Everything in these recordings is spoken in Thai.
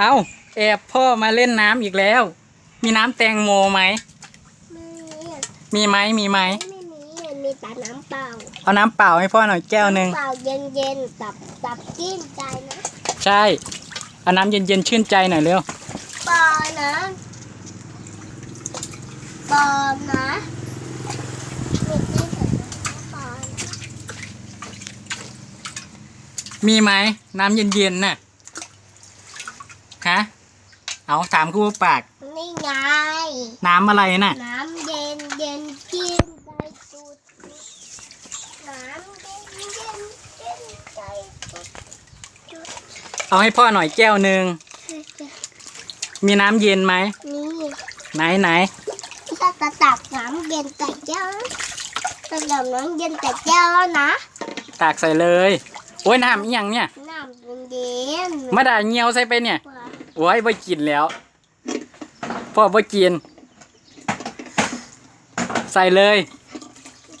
เอาแอบพ่อมาเล่นน้ำอีกแล้ว มีน้ำแตงโมไหม ไม่มีไหมมีไหม ไม่มีมีแต่น้ำเปล่าเอาน้ำเปล่าให้พ่อหน่อยแก้วหนึ่งน้ำเปล่าเย็นๆตับตับกินใจนะใช่ เอาน้ำเย็นๆชื่นใจหน่อยเร็ว ปอนะปอนะมีที่ใส่น้ำปอนะมีไหมน้ำเย็นๆน่ะ ฮะเอาถามครูปาก นี่ไง น้ำอะไรน่ะ น้ำเย็นเย็นกินใจสุดน้ำเย็นเย็นกินใจสุดเอาให้พ่อหน่อยแก้วหนึ่ง มีน้ำเย็นไหม นี่ไหนไหนถ้าจะตักน้ำเย็นแต่แก้วจะตักน้ำเย็นแต่แก้วแล้วนะตากใส่เลย โอ้ยน้ำอีหยังเนี่ย น้ำเย็นมาด่าเงียวใส่ไปเนี่ยๆว่า โอ้ยบ่กินแล้ว พ่อบ่กิน ใส่เลย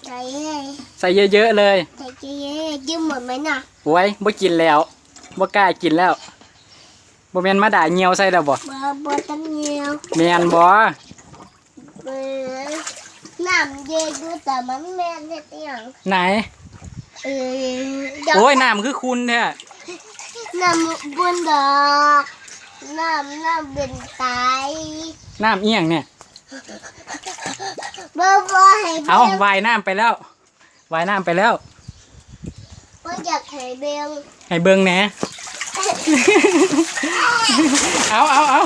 ใจเอ้ยใส่เยอะๆเลยใจเอ้ยจิ้มหมดไหมน่ะโอ้ยบ่กินแล้วบ่กล้ากินแล้วบ่แม่นมาด่าเงียวใส่แล้วบ่บอบอตันเยียวแม่นบ่เออน้ำเย็นดูแต่มันแม่นเนี่ยเตียงไหน เออโอ้ยน้ำคือคุณแท้น้ำบุญดอก น้ำน้ำเป็นไตน้ำอีหยังเนี่ยบ่บ่ให้เอาเบลว่ายน้ำไปแล้วว่ายน้ำไปแล้ว บ่อยากให้เบลให้เบิ่งแหน่ เอาเอาเอา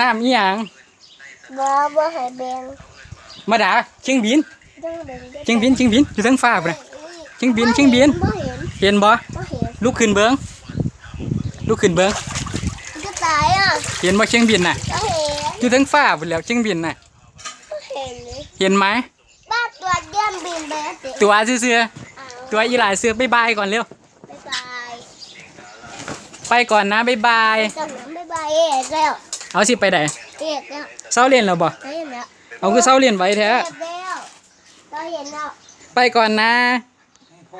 น้ำอีหยังบ่บ่ให้เบลมาด่าเชียงบินดึงดึงดึงเชียงบินเชียงบินอยู่ทั้งฟ้าพุ่นน่ะเชิงบินเชิงบิน บ่เห็นเห็นบ่บ่เห็นลุกขึ้นเบิ่ง ลุกขึ้นเบิ่งก็ตายอะเห็นบ่เชียงบินน่ะบ่เห็นอยู่ทั้งฟ้าพุ่นแล้วเชียงบินน่ะบ่เห็นเลยเห็นไหมบ้านตัวเดี้ยมบินไปแล้วสิตัวเสื้อเอาๆตัวอีหลายเสื้อบ๊ายบายก่อนเร็ว บ๊ายบายไปก่อนนะบ๊ายบายจากนั้นบ๊ายบายเอ็ดแล้วเอาสิไปไหนเอ็ดแล้วเศร้าเรียนแล้วบ่เอ็ดแล้วเอาคือเศร้าเรียนไว้แท้ เอ็ดแล้วเราเห็นแล้ว ไปก่อนนะบ